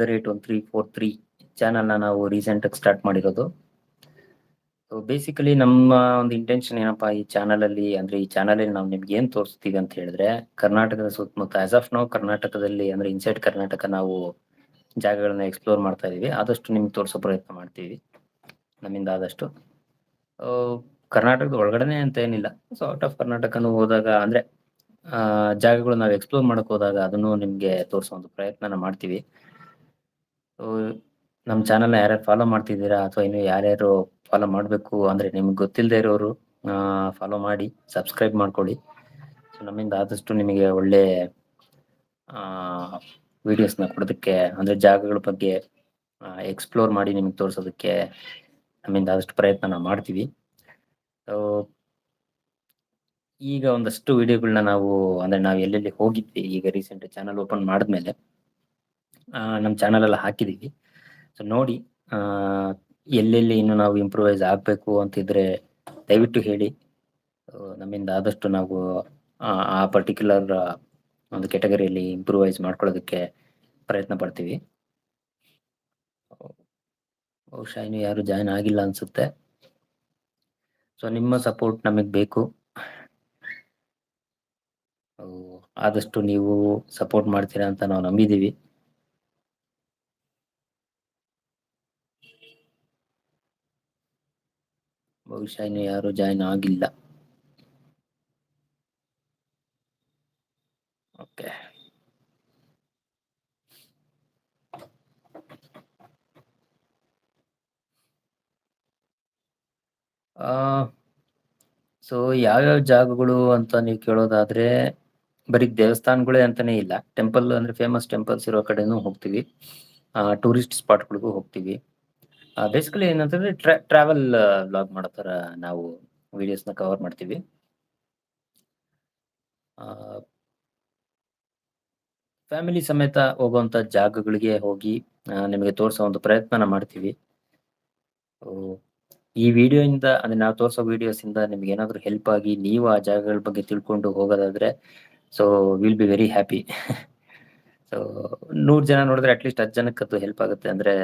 The rate one three four three ಚಾನಲ್ನ ನಾವು ರೀಸೆಂಟಾಗಿ ಸ್ಟಾರ್ಟ್ ಮಾಡಿರೋದು. ಬೇಸಿಕಲಿ ನಮ್ಮ ಒಂದು ಇಂಟೆನ್ಷನ್ ಏನಪ್ಪಾ ಈ ಚಾನಲ್ ಅಲ್ಲಿ ಅಂದ್ರೆ ಈ ಚಾನಲ್ ಅಲ್ಲಿ ನಾವು ನಿಮ್ಗೆ ಏನ್ ತೋರಿಸ್ತೀವಿ ಅಂತ ಹೇಳಿದ್ರೆ ಕರ್ನಾಟಕದ ಸುತ್ತಮುತ್ತ ಆಸ್ ಆಫ್ ನಾವು ಕರ್ನಾಟಕದಲ್ಲಿ ಅಂದ್ರೆ ಇನ್ಸೈಡ್ ಕರ್ನಾಟಕ ನಾವು ಜಾಗಗಳನ್ನ ಎಕ್ಸ್ಪ್ಲೋರ್ ಮಾಡ್ತಾ ಇದೀವಿ. ಆದಷ್ಟು ನಿಮ್ಗೆ ತೋರಿಸೋ ಪ್ರಯತ್ನ ಮಾಡ್ತೀವಿ. ನಮ್ಮಿಂದ ಆದಷ್ಟು. ಕರ್ನಾಟಕದ ಒಳಗಡೆನೆ ಅಂತ ಏನಿಲ್ಲ. ಸೊ ಔಟ್ ಆಫ್ ಕರ್ನಾಟಕನೂ ಹೋದಾಗ ಅಂದ್ರೆ, ಆ, ಜಾಗಗಳು ನಾವು ಎಕ್ಸ್ಪ್ಲೋರ್ ಮಾಡಕ್ ಹೋದಾಗ ಅದನ್ನು ನಿಮ್ಗೆ ತೋರಿಸೋ ಒಂದು ಪ್ರಯತ್ನ ಮಾಡ್ತೀವಿ. ಸೊ ನಮ್ಮ ಚಾನಲ್ನ ಯಾರ್ಯಾರು ಫಾಲೋ ಮಾಡ್ತಿದ್ದೀರಾ ಅಥವಾ ಇನ್ನು ಯಾರ್ಯಾರು ಫಾಲೋ ಮಾಡಬೇಕು ಅಂದ್ರೆ ನಿಮ್ಗೆ ಗೊತ್ತಿಲ್ಲದೆ ಇರೋರು ಫಾಲೋ ಮಾಡಿ ಸಬ್ಸ್ಕ್ರೈಬ್ ಮಾಡ್ಕೊಳ್ಳಿ. ಸೊ ನಮ್ಮಿಂದ ಆದಷ್ಟು ನಿಮಗೆ ಒಳ್ಳೆ ವಿಡಿಯೋಸ್ನ ಕೊಡೋದಕ್ಕೆ ಅಂದ್ರೆ ಜಾಗಗಳ ಬಗ್ಗೆ ಎಕ್ಸ್ಪ್ಲೋರ್ ಮಾಡಿ ನಿಮಗೆ ತೋರಿಸೋದಕ್ಕೆ ನಮ್ಮಿಂದ ಆದಷ್ಟು ಪ್ರಯತ್ನ ನಾವು ಮಾಡ್ತೀವಿ. ಸೊ ಈಗ ಒಂದಷ್ಟು ವಿಡಿಯೋಗಳನ್ನ ನಾವು, ಅಂದ್ರೆ ನಾವು ಎಲ್ಲೆಲ್ಲಿ ಹೋಗಿದ್ವಿ, ಈಗ ರೀಸೆಂಟ್ ಚಾನಲ್ ಓಪನ್ ಮಾಡಿದ್ಮೇಲೆ ನಮ್ಮ ಚಾನಲ್ ಎಲ್ಲ ಹಾಕಿದೀವಿ. ಸೊ ನೋಡಿ ಎಲ್ಲೆಲ್ಲಿ ಇನ್ನು ನಾವು ಇಂಪ್ರೂವೈಸ್ ಆಗಬೇಕು ಅಂತಿದ್ರೆ ದಯವಿಟ್ಟು ಹೇಳಿ. ನಮ್ಮಿಂದ ಆದಷ್ಟು ನಾವು ಆ, ಪರ್ಟಿಕ್ಯುಲರ್ ಒಂದು ಕೆಟಗರಿಯಲ್ಲಿ ಇಂಪ್ರೂವೈಸ್ ಮಾಡ್ಕೊಳ್ಳೋದಕ್ಕೆ ಪ್ರಯತ್ನ ಪಡ್ತೀವಿ. ಬಹುಶಃ ಇನ್ನು ಯಾರು ಜಾಯ್ನ್ ಆಗಿಲ್ಲ ಅನ್ಸುತ್ತೆ. ಸೊ ನಿಮ್ಮ ಸಪೋರ್ಟ್ ನಮಗೆ ಬೇಕು. ಆದಷ್ಟು ನೀವು ಸಪೋರ್ಟ್ ಮಾಡ್ತೀರಾ ಅಂತ ನಾವು ನಂಬಿದೀವಿ. ಬಹುಶಃ ಇನ್ನು ಯಾರು ಜಾಯ್ನ್ ಆಗಿಲ್ಲ. ಓಕೆ ಸೊ ಯಾವ್ಯಾವ ಜಾಗಗಳು ಅಂತ ನೀವು ಕೇಳೋದಾದ್ರೆ ಬರೀ ದೇವಸ್ಥಾನಗಳೇ ಅಂತಾನೆ ಇಲ್ಲ. ಟೆಂಪಲ್ ಅಂದ್ರೆ ಫೇಮಸ್ ಟೆಂಪಲ್ಸ್ ಇರೋ ಕಡೆನೂ ಹೋಗ್ತೀವಿ. ಟೂರಿಸ್ಟ್ ಸ್ಪಾಟ್ಗಳಿಗೂ ಹೋಗ್ತೀವಿ. ಬೇಸಿಕಲಿ ಏನಂತಂದ್ರೆ ಟ್ರಾವೆಲ್ ಬ್ಲಾಗ್ ಮಾಡೋ ತರ ನಾವು ವಿಡಿಯೋಸ್ನ ಕವರ್ ಮಾಡ್ತೀವಿ. ಫ್ಯಾಮಿಲಿ ಸಮೇತ ಹೋಗುವಂಥ ಜಾಗಗಳಿಗೆ ಹೋಗಿ ನಿಮಗೆ ತೋರಿಸೋ ಒಂದು ಪ್ರಯತ್ನನ ಮಾಡ್ತೀವಿ. ಈ ವಿಡಿಯೋ ಇಂದ, ಅಂದ್ರೆ ನಾವು ತೋರಿಸೋ ವಿಡಿಯೋಸ್ ಇಂದ ನಿಮ್ಗೆ ಏನಾದರೂ ಹೆಲ್ಪ್ ಆಗಿ ನೀವು ಆ ಜಾಗಗಳ ಬಗ್ಗೆ ತಿಳ್ಕೊಂಡು ಹೋಗೋದಾದ್ರೆ so will be very happy so ನೂರು ಜನ ನೋಡಿದ್ರೆ ಅಟ್ಲೀಸ್ಟ್ ಹತ್ತು ಜನಕ್ಕೆ ಅದು ಹೆಲ್ಪ್ ಆಗುತ್ತೆ. ಅಂದ್ರೆ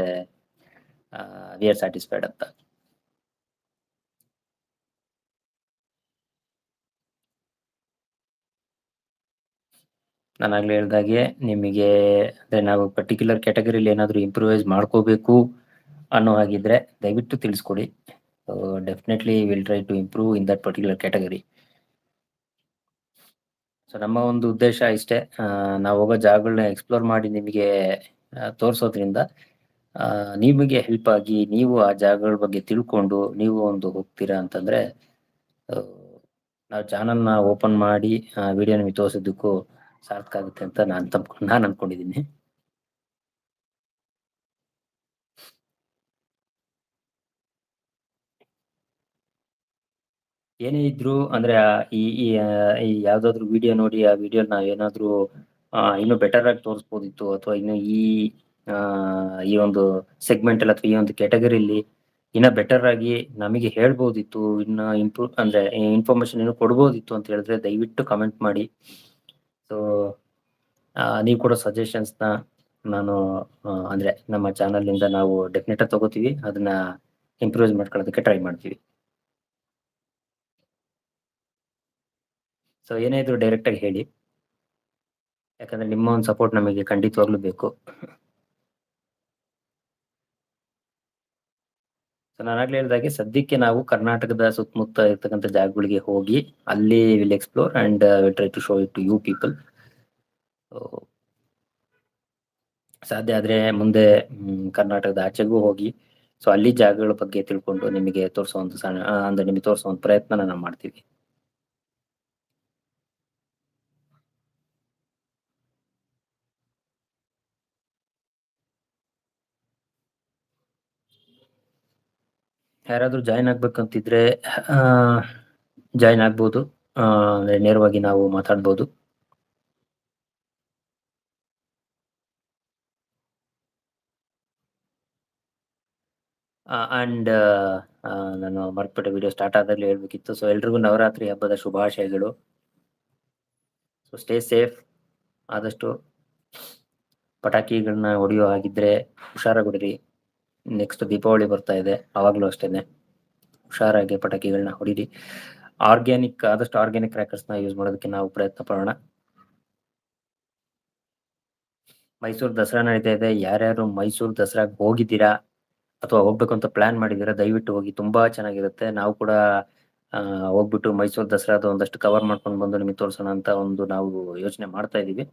ವಿ ಆರ್ ಸ್ಯಾಟಿಸ್ಫೈಡ್ ಅಂತ. ನಾನು ಆಗ್ಲೇ ಹೇಳ್ದಾಗೆ ನಿಮಗೆ ಅಂದ್ರೆ ನಾವು ಪರ್ಟಿಕ್ಯುಲರ್ ಕ್ಯಾಟಗರಿಲಿ ಏನಾದರೂ ಇಂಪ್ರೂವೈಸ್ ಮಾಡ್ಕೋಬೇಕು ಅನ್ನೋ ಹಾಗಿದ್ರೆ ದಯವಿಟ್ಟು ತಿಳಿಸ್ಕೊಡಿ. Definitely will try to improve in that particular category so ನಮ್ಮ ಒಂದು ಉದ್ದೇಶ ಇಷ್ಟೇ. ನಾವು ಹೋಗೋ ಜಾಗಗಳನ್ನ ಎಕ್ಸ್ಪ್ಲೋರ್ ಮಾಡಿ ನಿಮಗೆ ತೋರ್ಸೋದ್ರಿಂದ ಆ, ನಿಮಗೆ ಹೆಲ್ಪ್ ಆಗಿ ನೀವು ಆ ಜಾಗಗಳ ಬಗ್ಗೆ ತಿಳ್ಕೊಂಡು ನೀವು ಒಂದು ಹೋಗ್ತೀರಾ ಅಂತಂದ್ರೆ ನಾವು ಚಾನಲ್ನ ಓಪನ್ ಮಾಡಿ ವಿಡಿಯೋ ನಿಮಗೆ ತೋರಿಸೋದಕ್ಕೂ ಸಾರ್ಥಕ ಆಗುತ್ತೆ ಅಂತ ನಾನು ತಮ್ ನಾನು ಅನ್ಕೊಂಡಿದ್ದೀನಿ. ಏನೇ ಇದ್ರು ಅಂದ್ರೆ ಈ ಈ ಯಾವ್ದಾದ್ರು ವಿಡಿಯೋ ನೋಡಿ ಆ ವಿಡಿಯೋ ನಾವ್ ಏನಾದ್ರು ಇನ್ನು ಬೆಟರ್ ಆಗಿ ತೋರಿಸ್ಬೋದಿತ್ತು ಅಥವಾ ಇನ್ನು ಈ ಈ ಒಂದು ಸೆಗ್ಮೆಂಟ್ ಅಲ್ಲಿ ಅಥವಾ ಈ ಒಂದು ಕ್ಯಾಟಗರಿಲಿ ಇನ್ನ ಬೆಟರ್ ಆಗಿ ನಮಗೆ ಹೇಳ್ಬೋದಿತ್ತು, ಇನ್ನ ಇಂಪ್ರೂವ್ ಅಂದ್ರೆ ಇನ್ಫಾರ್ಮೇಶನ್ ಇನ್ನು ಕೊಡ್ಬೋದಿತ್ತು ಅಂತ ಹೇಳಿದ್ರೆ ದಯವಿಟ್ಟು ಕಮೆಂಟ್ ಮಾಡಿ. ಸೊ ನೀವು ಕೊಡೋ ಸಜೆಷನ್ಸ್ನ ನಾನು ಅಂದ್ರೆ ನಮ್ಮ ಚಾನಲ್ ಇಂದ ನಾವು ಡೆಫಿನೆಟ್ ಆಗಿ ತಗೋತೀವಿ, ಅದನ್ನ ಇಂಪ್ರೂವ್ ಮಾಡ್ಕೊಳ್ಳೋದಕ್ಕೆ ಟ್ರೈ ಮಾಡ್ತೀವಿ. ಸೊ ಏನೇ ಇದ್ರು ಡೈರೆಕ್ಟ್ ಆಗಿ ಹೇಳಿ. ಯಾಕಂದ್ರೆ ನಿಮ್ಮ ಒಂದು ಸಪೋರ್ಟ್ ನಮಗೆ ಖಂಡಿತವಾಗ್ಲೂ ಬೇಕು. ಸೊ ನಾನು ಆಗ್ಲೇ ಹೇಳಿದಾಗೆ ಸದ್ಯಕ್ಕೆ ನಾವು ಕರ್ನಾಟಕದ ಸುತ್ತಮುತ್ತ ಇರ್ತಕ್ಕಂಥ ಜಾಗಗಳಿಗೆ ಹೋಗಿ ಅಲ್ಲಿ will explore and will try to show it to you people ಸಾಧ್ಯ ಆದ್ರೆ ಮುಂದೆ ಕರ್ನಾಟಕದ ಆಚೆಗೂ ಹೋಗಿ. ಸೊ ಅಲ್ಲಿ ಜಾಗಗಳ ಬಗ್ಗೆ ತಿಳ್ಕೊಂಡು ನಿಮಗೆ ತೋರಿಸುವಂತ ಸಣ್ಣ ಅಂದ್ರೆ ನಿಮಗೆ ತೋರಿಸುವಂತ ಪ್ರಯತ್ನ ನಾನು ಮಾಡ್ತೀವಿ. ಯಾರಾದ್ರೂ ಜಾಯಿನ್ ಆಗ್ಬೇಕಂತಿದ್ರೆ ಜಾಯಿನ್ ಆಗ್ಬೋದು. ಅಂದ್ರೆ ನೇರವಾಗಿ ನಾವು ಮಾತಾಡ್ಬೋದು. ಅಂಡ್ ನಾನು ಮರ್ತ್ಬಿಟ್ಟೆ ವಿಡಿಯೋ ಸ್ಟಾರ್ಟ್ ಆದಾಗಲೇ ಹೇಳ್ಬೇಕಿತ್ತು. ಸೊ ಎಲ್ರಿಗೂ ನವರಾತ್ರಿ ಹಬ್ಬದ ಶುಭಾಶಯಗಳು. ಸೊ ಸ್ಟೇ ಸೇಫ್ ಆದಷ್ಟು ಪಟಾಕಿಗಳನ್ನ ಹೊಡೆಯೋ ಹಾಗಿದ್ರೆ ಹುಷಾರಾಗಿ ನೆಕ್ಸ್ಟ್ ದೀಪಾವಳಿ ಬರ್ತಾ ಇದೆ, ಅವಾಗ್ಲೂ ಅಷ್ಟೇನೆ. ಹುಷಾರಾಗಿ ಪಟಾಕಿಗಳನ್ನ ಹೊಡಿರಿ. ಆರ್ಗ್ಯಾನಿಕ್ ಆದಷ್ಟು ಆರ್ಗ್ಯಾನಿಕ್ ಕ್ರ್ಯಾಕರ್ಸ್ನ ಯೂಸ್ ಮಾಡೋದಕ್ಕೆ ನಾವು ಪ್ರಯತ್ನ ಪಡೋಣ. ಮೈಸೂರು ದಸರಾ ನಡೀತಾ ಇದೆ. ಯಾರ್ಯಾರು ಮೈಸೂರು ದಸರಾಗ್ ಹೋಗಿದ್ದೀರಾ ಅಥವಾ ಹೋಗ್ಬೇಕು ಅಂತ ಪ್ಲಾನ್ ಮಾಡಿದ್ದೀರಾ, ದಯವಿಟ್ಟು ಹೋಗಿ. ತುಂಬಾ ಚೆನ್ನಾಗಿರುತ್ತೆ. ನಾವು ಕೂಡ ಹೋಗ್ಬಿಟ್ಟು ಮೈಸೂರು ದಸರಾದ ಒಂದಷ್ಟು ಕವರ್ ಮಾಡ್ಕೊಂಡು ಬಂದು ನಿಮಗೆ ತೋರಿಸೋಣ ಅಂತ ಒಂದು ನಾವು ಯೋಚನೆ ಮಾಡ್ತಾ ಇದೀವಿ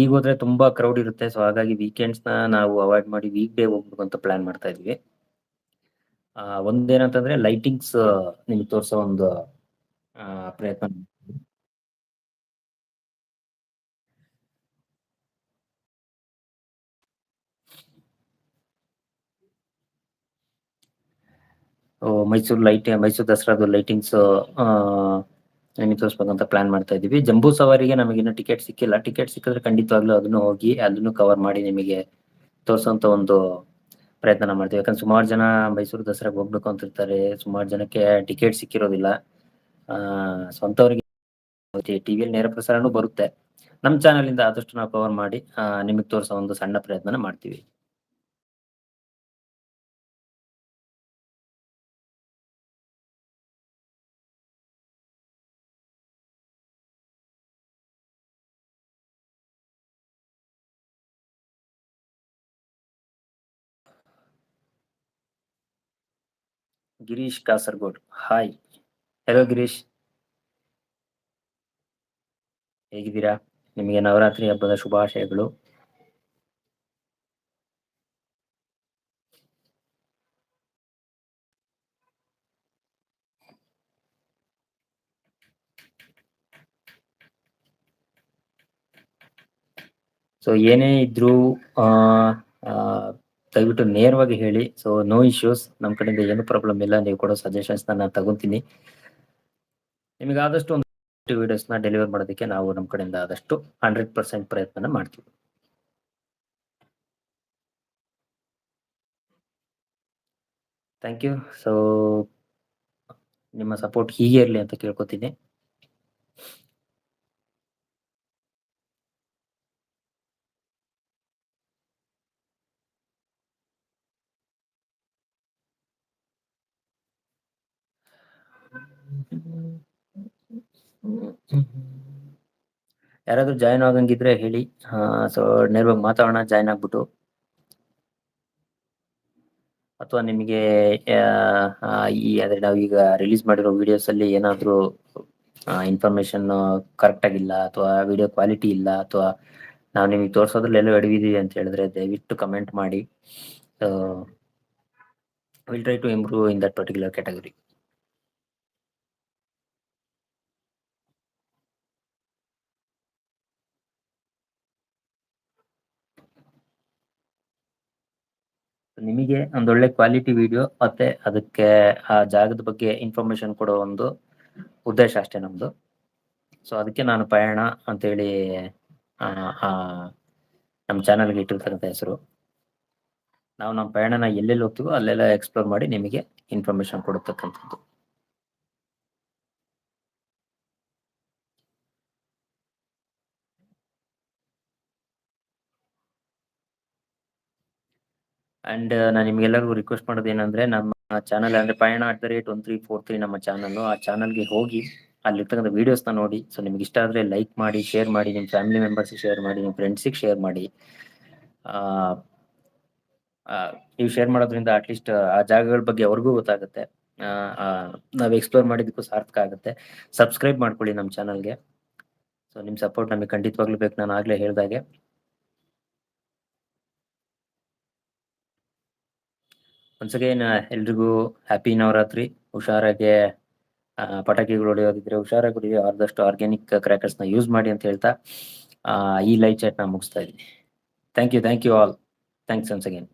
ಈಗ ಹೋದ್ರೆ ತುಂಬಾ ಕ್ರೌಡ್ ಇರುತ್ತೆ. ಸೊ ಹಾಗಾಗಿ ವೀಕೆಂಡ್ಸ್ನ ನಾವು ಅವಾಯ್ಡ್ ಮಾಡಿ ವೀಕ್ ಡೇ ಹೋಗ್ಬೇಕು ಅಂತ ಪ್ಲಾನ್ ಮಾಡ್ತಾ ಇದೀವಿ. ಒಂದೇನಂತಂದ್ರೆ ಲೈಟಿಂಗ್ಸ್ ನಿಮ್ಗೆ ತೋರಿಸೋ ಒಂದು ಪ್ರಯತ್ನ ಮೈಸೂರು ಲೈಟ್ ಮೈಸೂರು ದಸರಾದ ಲೈಟಿಂಗ್ಸ್ ನಿಮಗೆ ತೋರಿಸ್ಬೇಕಂತ ಪ್ಲಾನ್ ಮಾಡ್ತಾ ಇದೀವಿ. ಜಂಬೂ ಸವಾರಿಗೆ ನಮಗೆ ಇನ್ನು ಟಿಕೆಟ್ ಸಿಕ್ಕಿಲ್ಲ. ಟಿಕೆಟ್ ಸಿಕ್ಕಿದ್ರೆ ಖಂಡಿತವಾಗ್ಲೂ ಅದನ್ನು ಹೋಗಿ ಅದನ್ನು ಕವರ್ ಮಾಡಿ ನಿಮಗೆ ತೋರ್ಸೋಂತ ಒಂದು ಪ್ರಯತ್ನ ಮಾಡ್ತೀವಿ. ಯಾಕಂದ್ರೆ ಸುಮಾರು ಜನ ಮೈಸೂರು ದಸರಾಗ ಹೋಗ್ಬೇಕು ಅಂತ ಇರ್ತಾರೆ ಸುಮಾರು ಜನಕ್ಕೆ ಟಿಕೆಟ್ ಸಿಕ್ಕಿರೋದಿಲ್ಲ. ಆ, ಸ್ವಂತವರಿಗೆ ಟಿವಿಯಲ್ಲಿ ನೇರ ಪ್ರಸಾರನೂ ಬರುತ್ತೆ. ನಮ್ಮ ಚಾನಲ್ ಇಂದ ಆದಷ್ಟು ನಾವು ಕವರ್ ಮಾಡಿ ನಿಮಗೆ ತೋರಿಸೋ ಒಂದು ಸಣ್ಣ ಪ್ರಯತ್ನ ಮಾಡ್ತೀವಿ. Girish Kasaragod. Hi hello Girish. ಹೇಗಿದ್ದೀರಾ? ನಿಮಗೆ ನವರಾತ್ರಿ ಹಬ್ಬದ ಶುಭಾಶಯಗಳು. ಸೊ ಏನೇ ಇದ್ರೂ ದಯವಿಟ್ಟು ನೇರವಾಗಿ ಹೇಳಿ. ಸೊ ನೋ ಇಶ್ಯೂಸ್ ನಮ್ಮ ಕಡೆಯಿಂದ ಏನು ಪ್ರಾಬ್ಲಮ್ ಇಲ್ಲ. ನೀವು ಕೊಡೋ ಸಜೆಷನ್ಸ್ ನಾನು ತಗೊಂತೀನಿ. ನಿಮಗೆ ಆದಷ್ಟು ಒಂದು ವಿಡಿಯೋಸ್ನ ಡೆಲಿವರ್ ಮಾಡೋದಕ್ಕೆ ನಾವು ನಮ್ಮ ಕಡೆಯಿಂದ ಆದಷ್ಟು ಹಂಡ್ರೆಡ್ ಪರ್ಸೆಂಟ್ ಪ್ರಯತ್ನ ಮಾಡ್ತೀವಿ. ಥ್ಯಾಂಕ್ ಯು ಸೊ ನಿಮ್ಮ ಸಪೋರ್ಟ್ ಹೀಗೆ ಇರಲಿ ಅಂತ ಕೇಳ್ಕೊತೀನಿ. ಯಾರಾದ್ರೂ ಜಾಯಿನ್ ಆಗಂಗಿದ್ರೆ ಹೇಳಿ. ಸೊ ನೇರವಾಗಿ ಮಾತಾಡೋಣ ಜಾಯಿನ್ ಆಗ್ಬಿಟ್ಟು. ಅಥವಾ ನಿಮಗೆ ಈ ಅಂದ್ರೆ ನಾವೀಗ ರಿಲೀಸ್ ಮಾಡಿರೋ ವಿಡಿಯೋಸ್ ಅಲ್ಲಿ ಏನಾದ್ರೂ ಇನ್ಫಾರ್ಮೇಶನ್ ಕರೆಕ್ಟ್ ಆಗಿಲ್ಲ, ಅಥವಾ ವಿಡಿಯೋ ಕ್ವಾಲಿಟಿ ಇಲ್ಲ, ಅಥವಾ ನಾವು ನಿಮಗೆ ತೋರ್ಸೋದ್ರಲ್ಲಿ ಎಲ್ಲೋ ಎಡವಿದೀವಿ ಅಂತ ಹೇಳಿದ್ರೆ ದಯವಿಟ್ಟು ಕಮೆಂಟ್ ಮಾಡಿ. Will try to improve in that particular category ನಿಮಗೆ ಒಂದೊಳ್ಳೆ ಕ್ವಾಲಿಟಿ ವಿಡಿಯೋ ಮತ್ತೆ ಅದಕ್ಕೆ ಆ ಜಾಗದ ಬಗ್ಗೆ ಇನ್ಫಾರ್ಮೇಶನ್ ಕೊಡೋ ಒಂದು ಉದ್ದೇಶ ಅಷ್ಟೇ ನಮ್ದು. ಸೊ ಅದಕ್ಕೆ ನಾನು ಪಯಣ ಅಂತೇಳಿ ನಮ್ಮ ಚಾನಲ್ಗೆ ಇಟ್ಟಿರ್ತಕ್ಕಂಥ ಹೆಸರು. ನಾವು ನಮ್ಮ ಪಯಣನ ಎಲ್ಲೆಲ್ಲಿ ಹೋಗ್ತೀವೋ ಅಲ್ಲೆಲ್ಲ ಎಕ್ಸ್ಪ್ಲೋರ್ ಮಾಡಿ ನಿಮಗೆ ಇನ್ಫಾರ್ಮೇಶನ್ ಕೊಡತಕ್ಕಂಥದ್ದು. ಅಂಡ್ ನಾನು ನಿಮ್ಗೆಲ್ಲರಿಗೂ ರಿಕ್ವೆಸ್ಟ್ ಮಾಡೋದು ಏನಂದ್ರೆ, ನಮ್ಮ ಚಾನಲ್ ಅಂದ್ರೆ Payana at the rate one three four three ನಮ್ಮ ಚಾನಲ್ ಆ ಚಾನಲ್ಗೆ ಹೋಗಿ ಅಲ್ಲಿರ್ತಕ್ಕಂಥ ವೀಡಿಯೋಸ್ನ ನೋಡಿ. ಸೊ ನಿಮ್ಗೆ ಇಷ್ಟ ಆದ್ರೆ ಲೈಕ್ ಮಾಡಿ ಶೇರ್ ಮಾಡಿ ನಿಮ್ಮ ಫ್ಯಾಮಿಲಿ ಮೆಂಬರ್ಸ್ಗೆ ಶೇರ್ ಮಾಡಿ ನಿಮ್ಮ ಫ್ರೆಂಡ್ಸಿಗೆ ಶೇರ್ ಮಾಡಿ. ನೀವು ಶೇರ್ ಮಾಡೋದ್ರಿಂದ ಅಟ್ಲೀಸ್ಟ್ ಆ ಜಾಗಗಳ ಬಗ್ಗೆ ಅವ್ರಿಗೂ ಗೊತ್ತಾಗುತ್ತೆ. ನಾವ್ ಎಕ್ಸ್ಪ್ಲೋರ್ ಮಾಡಿದ್ದಕ್ಕೂ ಸಾರ್ಥಕ ಆಗುತ್ತೆ. ಸಬ್ಸ್ಕ್ರೈಬ್ ಮಾಡ್ಕೊಳ್ಳಿ ನಮ್ಮ ಚಾನಲ್ಗೆ ಸೊ ನಿಮ್ ಸಪೋರ್ಟ್ ನಮಗೆ ಖಂಡಿತವಾಗ್ಲೂ ಬೇಕು. ನಾನು ಆಗ್ಲೇ ಹೇಳ್ದಾಗೆ. ಒನ್ಸ್ ಅಗೇನ್ ಎಲ್ರಿಗೂ ಹ್ಯಾಪಿ ನವರಾತ್ರಿ ಹುಷಾರಾಗೆ ಪಟಾಕಿಗಳು ಹೊಡೆಯೋದಿದ್ರೆ ಹುಷಾರಾಗಿ ಆದಷ್ಟು ಆರ್ಗ್ಯಾನಿಕ್ ಕ್ರ್ಯಾಕರ್ಸ್ನ ಯೂಸ್ ಮಾಡಿ ಅಂತ ಹೇಳ್ತಾ ಈ ಲೈವ್ ಚಾಟ್ನ ಮುಗಿಸ್ತಾ ಇದ್ದೀನಿ. Thank you thank you all thanks once again